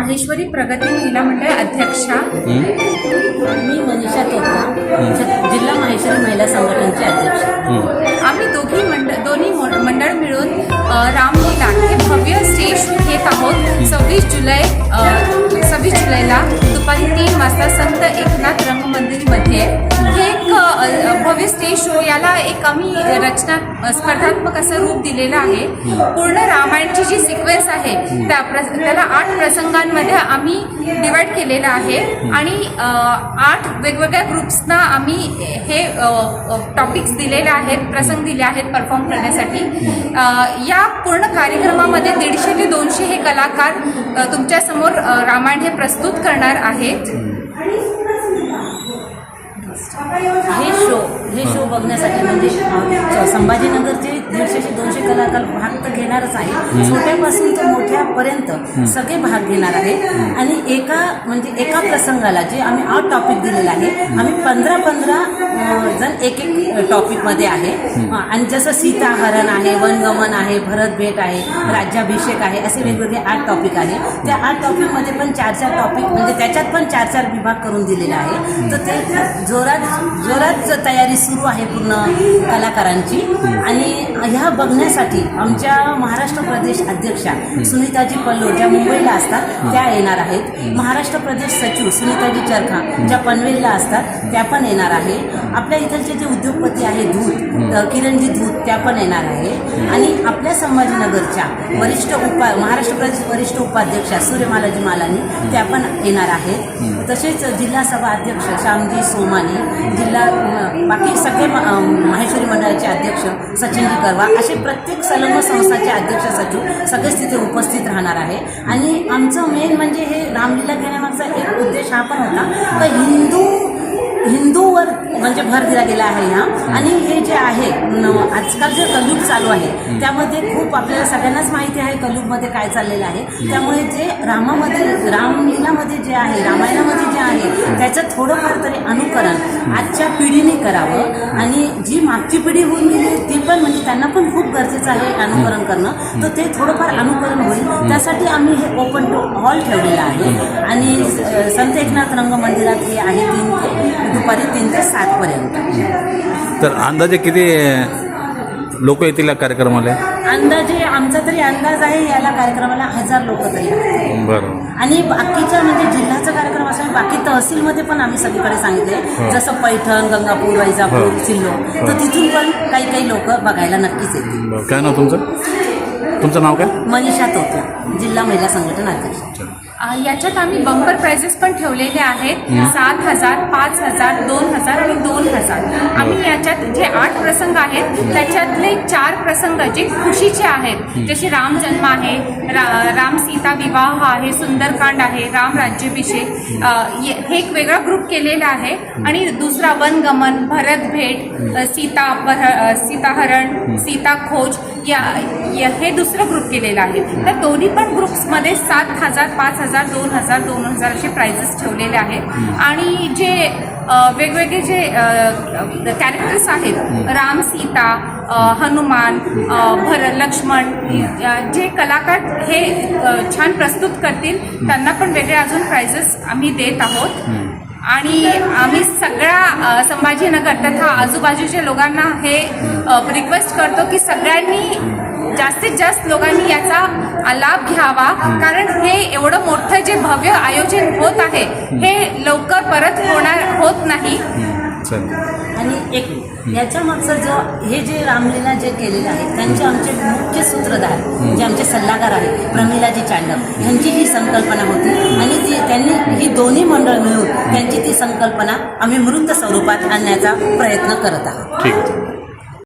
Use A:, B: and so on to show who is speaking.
A: माहेश्वरी प्रगती महिला मंडळ अध्यक्षा?
B: मी मनीषा ज- जिल्हा माहेश्वरी महिला संघटनेची अध्यक्ष.
A: आम्ही दोघी मंडळ दोन्ही मंडळ मिळून रामलीला हे भव्य स्टेज शो आहोत. सव्वीस जुलै सव्वीस जुलैला दुपारी तीन वाजता संत एकनाथ रंगमंदिरमध्ये हे एक भव्य स्टेज शो याला एक आम्ही रचना स्पर्धात्मक असं रूप दिलेलं आहे. पूर्ण रामायणची जी सिक्वेन्स आहे त्या प्रस त्याला आठ प्रसंगांमध्ये आम्ही डिवाइड केलेलं आहे. आणि आठ वेगवेगळ्या ग्रुप्सना आम्ही हे टॉपिक्स दिलेले आहेत प्रसंग दिले आहेत परफॉर्म करण्यासाठी. या पूर्ण कार्यक्रमामध्ये दीडशे ते दोनशे हे कलाकार तुमच्यासमोर रामायण हे प्रस्तुत करणार आहेत.
B: हे शो. हे शो बघण्यासाठी म्हणजे संभाजीनगरचे दीडशे ते दोनशे कलाकार भाग तर घेणारच आहे छोट्यापासून तर मोठ्यापर्यंट सगळे भाग घेणार आहेत. आणि एका म्हणजे एका प्रसंगाला जे आम्ही आउट टॉपिक दिलेलं आहे आम्ही पंधरा पंधरा जण एक एक टॉपिकमध्ये आहे. आणि जसं सीताहरण आहे वनगमन आहे भरत भेट आहे राज्याभिषेक आहे असे वेगवेगळे आठ टॉपिक आहे. त्या आठ टॉपिकमध्ये पण चार चार टॉपिक म्हणजे त्याच्यात पण चार चार विभाग करून दिलेले आहे तर ते जोरात जोरात तयारी सुरू आहे पूर्ण कलाकारांची. आणि ह्या बघण्यासाठी आमच्या महाराष्ट्र प्रदेश अध्यक्षा सुनीताजी पल्लो ज्या मुंबईला असतात त्या येणार आहेत. महाराष्ट्र प्रदेश सचिव सुनीताजी चरखा ज्या पनवेलला असतात त्या पण येणार आहे. आपल्या इथलचे जे उद्योगपती आहे धूत किरणजी धूत त्या पण येणार आहे. आणि आपल्या संभाजीनगरच्या वरिष्ठ उपा महाराष्ट्र प्रदेश वरिष्ठ उपाध्यक्षा सूर्यमालाजी मालानी त्या पण येणार आहेत. तसेच जिल्हा सभा अध्यक्ष श्यामजी सोमानी जिल्हा बाकी सगळे माहेश्वरी मंडळाचे अध्यक्ष सचिनजी करवा असे प्रत्येक संलग्न संस्थाचे अध्यक्ष सचिव सगळेच तिथे उपस्थित राहणार आहे. आणि आमचं मेन म्हणजे हे रामलीला घेण्यामागचा एक उद्देश हा पण होता. तर हिंदू हिंदूवर म्हणजे भर दिला गेला आहे ह्या आणि हे जे आहे आजकाल जे कलयुग चालू आहे त्यामध्ये खूप आपल्याला सगळ्यांनाच माहिती आहे कलयुगमध्ये काय चाललेलं आहे. त्यामुळे जे रामामध्ये रामलीलामध्ये जे आहे रामायणामध्ये आहे त्याचं थोडंफार तरी अनुकरण आजच्या पिढीने करावं आणि जी मागची पिढी होऊन गेली ती पण म्हणजे त्यांना पण खूप गरजेचं आहे अनुकरण करणं. तर ते थोडंफार अनुकरण होईल. त्यासाठी आम्ही हे ओपन टू हॉल ठेवलेलं आहे. आणि संत एकनाथ रंग मंदिरात हे आहे तीन ते दुपारी तीन ते सातपर्यंत
C: तर अंदाजे किती लोक येतील या कार्यक्रमाला?
B: अंदाजे आमचा तरी अंदाज आहे याला कार्यक्रमाला हजार लोक तरी.
C: बरं.
B: आणि बाकीच्या म्हणजे जिल्ह्याचा कार्यक्रम असेल बाकी तहसीलमध्ये पण आम्ही सगळीकडे सांगितले जसं पैठण गंगापूर वैजापूर. सिल्लो तर तिथून पण काही काही लोक बघायला नक्कीच येतील.
C: काय नाव तुमचं? तुमचं नाव काय?
B: मनीषा तोत्या जिल्हा महिला संघटन अध्यक्ष.
A: अ, याच्यात आम्ही बंपर प्राइजेस पण ठेवलेले आहेत. सात हजार पाच हजार दोन हजार आणि दोन हजार. आम्ही याच्यात जे आठ प्रसंग आहेत त्याच्यातले चार प्रसंग जे खुशीचे आहेत. जसे राम जन्म आहे रा, राम सीता विवाह आहे सुंदरकांड आहे राम राज्याभिषेक अ, ये- हे एक वेगळा ग्रुप केलेला आहे. आणि दुसरा वनगमन भरत भेट अ, सीता अपहर अ, सीताहरण सीता खोज या या- हे दुसरं ग्रुप केलेलं आहे. तर दोन्ही पण ग्रुप्समध्ये सात हजार पाच हजार दोन हजार दोन हजार असे प्राइजेस ठेवलेले आहेत. आणि जे वेगवेगळे जे कॅरेक्टर्स आहेत राम सीता हनुमान भर लक्ष्मण जे कलाकार हे छान प्रस्तुत करतील त्यांना पण वेगळे अजून प्राइजेस आम्ही देत आहोत. आणि आम्ही सगळ्या संभाजीनगर तथा आजूबाजूच्या लोकांना हे रिक्वेस्ट करतो की सगळ्यांनी जास्तीत जास्त लोकांनी याचा लाभ घ्यावा. कारण हे एवढं मोठं जे भव्य आयोजन होत आहे हे लवकर परत होणार होत नाही.
B: आणि एक याच्या मागचं जो हे जे रामलीला जे केलेलं आहे त्यांचे आमचे मुख्य सूत्रधार जे आमचे सल्लागार आहेत प्रमिलाजी चांडक यांची ही संकल्पना होती. आणि ती त्यांनी ही दोन्ही मंडळ मिळून त्यांची ती संकल्पना आम्ही मृत स्वरूपात आणण्याचा प्रयत्न करत आहोत.
C: ठीक आहे.